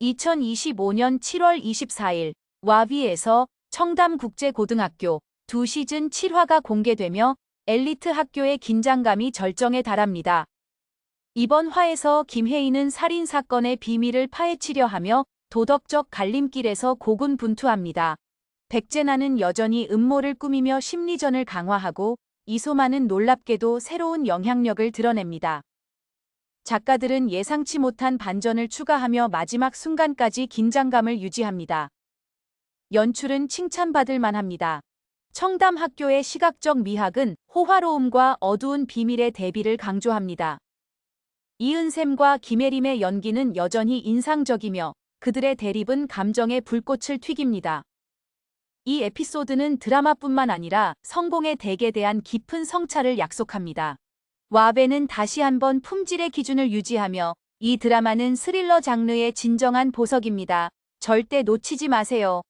2025년 7월 24일 와비에서 청담국제고등학교 두 시즌 7화가 공개되며 엘리트 학교의 긴장감이 절정에 달합니다. 이번 화에서 김혜인은 살인 사건의 비밀을 파헤치려 하며 도덕적 갈림길에서 고군분투합니다. 백제나는 여전히 음모를 꾸미며 심리전을 강화하고 이소만은 놀랍게도 새로운 영향력을 드러냅니다. 작가들은 예상치 못한 반전을 추가하며 마지막 순간까지 긴장감을 유지합니다. 연출은 칭찬받을 만합니다. 청담 학교의 시각적 미학은 호화로움과 어두운 비밀의 대비를 강조합니다. 이은샘과 김혜림의 연기는 여전히 인상적이며 그들의 대립은 감정의 불꽃을 튀깁니다. 이 에피소드는 드라마뿐만 아니라 성공의 덱에 대한 깊은 성찰을 약속합니다. 와베는 다시 한번 품질의 기준을 유지하며 이 드라마는 스릴러 장르의 진정한 보석입니다. 절대 놓치지 마세요.